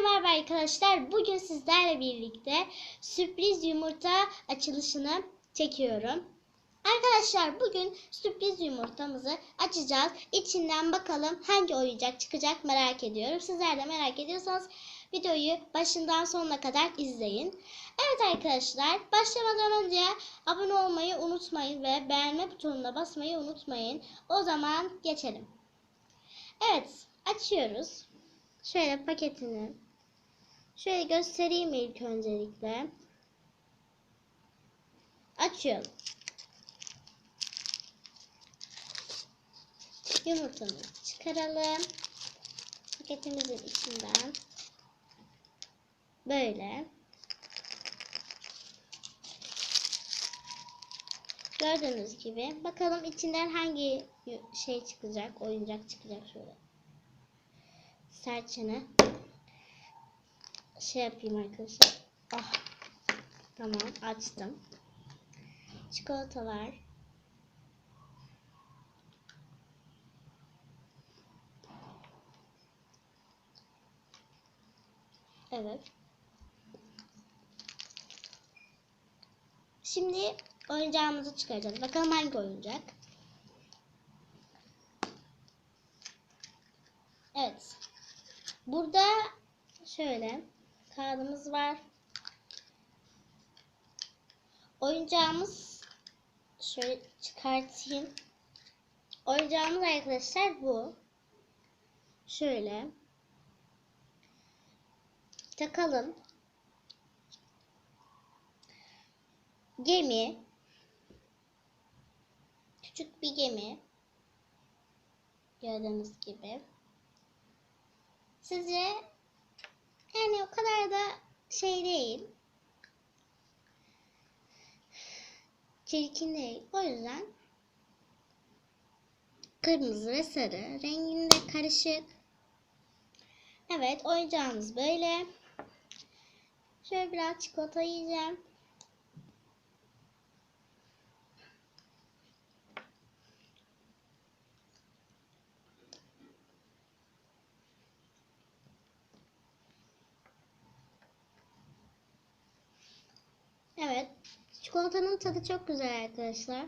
merhaba arkadaşlar. Bugün sizlerle birlikte sürpriz yumurta açılışını çekiyorum. Arkadaşlar bugün sürpriz yumurtamızı açacağız. İçinden bakalım hangi oyuncak çıkacak merak ediyorum. Sizler de merak ediyorsanız videoyu başından sonuna kadar izleyin. Evet arkadaşlar başlamadan önce abone olmayı unutmayın ve beğenme butonuna basmayı unutmayın. O zaman geçelim. Evet açıyoruz. Şöyle paketini şöyle göstereyim ilk öncelikle. Açıyorum. Yumurtamızı çıkaralım. Paketimizin içinden böyle gördüğünüz gibi bakalım içinden hangi şey çıkacak oyuncak çıkacak şöyle serçene şey yapayım arkadaşlar. Ah. Tamam açtım. Çikolatalar. Evet. Şimdi oyuncağımızı çıkaracağız. Bakalım hangi oyuncak. Evet. Burada şöyle kağıdımız var. Oyuncağımız şöyle çıkartayım. Oyuncağımız arkadaşlar bu. Şöyle takalım. Gemi. Küçük bir gemi. Gördüğünüz gibi. Sizce yani o kadar da şey değil. Çirkin değil. O yüzden kırmızı ve sarı renginde karışık. Evet oyuncağımız böyle. Şöyle biraz çikolata yiyeceğim. Evet. Çikolatanın tadı çok güzel arkadaşlar.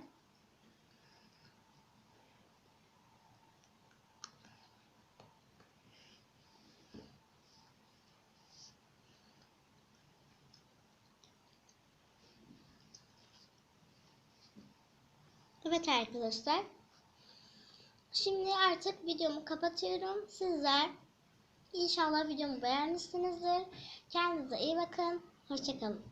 Evet arkadaşlar. Şimdi artık videomu kapatıyorum. Sizler inşallah videomu beğenmişsinizdir. Kendinize iyi bakın. Hoşçakalın.